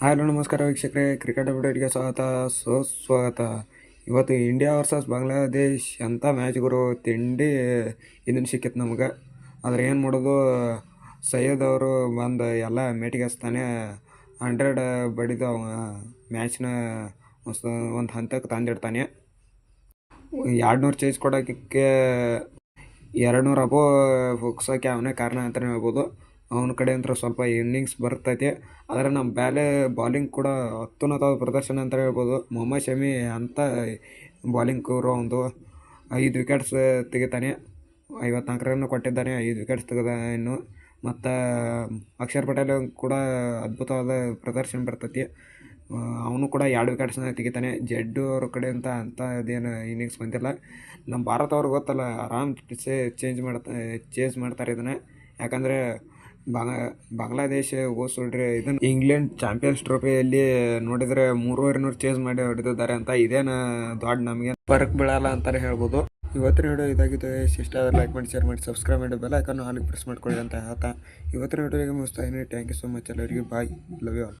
Hello, ನಮಸ್ಕಾರ ವೀಕ್ಷಕರೇ. Cricket ಅಪ್ಡೇಟ್ಗೆ ಸ್ವಾಗತ. ಸುಸ್ವಾಗತ ಇವತ್ತು ಇಂಡಿಯಾ ವರ್ಸಸ್ ಬಾಂಗ್ಲಾದೇಶ್ ಅಂತ ಮ್ಯಾಚ್ ಗುರು ತಿಂಡಿ ಇದನ್ನು ಸಿಕ್ಕಿತ್ತು ನಮ್ಗೆ. ಆದರೆ ಏನು ಮಾಡೋದು, ಸೈಯದ್ ಅವರು ಬಂದು ಎಲ್ಲ ಮೇಟಿಗೆ ಹಚ್ತಾನೆ ಹಂಡ್ರೆಡ್ ಬಡಿದು ಅವ ಮ್ಯಾಚ್ನ ಒಂದು ಹಂತಕ್ಕೆ ತಂದಿಡ್ತಾನೆ. ಎರಡು ನೂರು ಚೇಸ್ ಕೊಡೋಕ್ಕೆ ಎರಡು ನೂರು ಅಬೋ ಹೋಗ್ಸೋಕ್ಕೆ ಅವನೇ ಕಾರಣ ಅಂತಲೇ ಹೇಳ್ಬೋದು. ಅವನ ಕಡೆ ಅಂತ ಸ್ವಲ್ಪ ಇನ್ನಿಂಗ್ಸ್ ಬರ್ತೈತೆ. ಆದರೆ ನಮ್ಮ ಬ್ಯಾಲೆ ಬಾಲಿಂಗ್ ಕೂಡ ಅತ್ಯುನ್ನತ ಪ್ರದರ್ಶನ ಅಂತ ಹೇಳ್ಬೋದು. ಮೊಹಮ್ಮದ್ ಶಮಿ ಅಂತ ಬಾಲಿಂಗ್ ಕೂರು ಒಂದು ಐದು ವಿಕೆಟ್ಸ್ ತೆಗಿತಾನೆ. ಐವತ್ನಾಲ್ಕು ರನ್ ಕೊಟ್ಟಿದ್ದಾನೆ, ಐದು ವಿಕೆಟ್ಸ್ ತೆಗೆದ ಇನ್ನು. ಮತ್ತು ಅಕ್ಷರ್ ಪಟೇಲ್ ಕೂಡ ಅದ್ಭುತವಾದ ಪ್ರದರ್ಶನ ಬರ್ತೈತಿ. ಅವನು ಕೂಡ ಎರಡು ವಿಕೆಟ್ಸ್ನ ತೆಗಿತಾನೆ. ಜಡ್ಡು ಅವ್ರ ಕಡೆ ಅಂತ ಅದೇನು ಇನ್ನಿಂಗ್ಸ್ ಬಂದಿಲ್ಲ. ನಮ್ಮ ಭಾರತ ಅವ್ರಿಗೆ ಗೊತ್ತಲ್ಲ ಆರಾಮ್ ಚೇಂಜ್ ಮಾಡ್ತಾ ಚೇಂಜ್ ಮಾಡ್ತಾರೆ ಇದನ್ನು. ಯಾಕಂದರೆ ಬಾಂಗ್ಲಾದೇಶ ಹೋಸೋಡ್ರಿ ಇದನ್ನು ಇಂಗ್ಲೆಂಡ್ ಚಾಂಪಿಯನ್ಸ್ ಟ್ರೋಫಿಯಲ್ಲಿ ನೋಡಿದ್ರೆ ಮೂರುವರೆ ನೂರು ಚೇಂಜ್ ಮಾಡಿ ಹೊಡೆದಿದ್ದಾರೆ ಅಂತ ಇದೇನ ದೊಡ್ಡ ನಮಗೆ ಪರ್ಕ್ ಬೀಳಲ್ಲ ಅಂತಾನೆ ಹೇಳ್ಬೋದು. ಇವತ್ತಿನ ವಿಡಿಯೋ ಇದಾಗಿತ್ತು. ಇಷ್ಟ ಲೈಕ್ ಮಾಡಿ ಶೇರ್ ಮಾಡಿ ಸಬ್ಸ್ಕ್ರೈಬ್ ಮಾಡಿ ಬೆಲ್ಲ ಐಕನ್ ಹಾಲಿಗೆ ಪ್ರೆಸ್ ಮಾಡ್ಕೊಳ್ಳಿ ಅಂತ ಹೇಳ್ತಾ. ಇವತ್ತಿನ ವಿಡಿಯೋಗೆ ಮುಗಿಸ್ತಾ ಇದ್ದೀನಿ. ಥ್ಯಾಂಕ್ ಯು ಸೊ ಮಚ್ ಎಲ್ಲರಿಗೂ. Bye love you all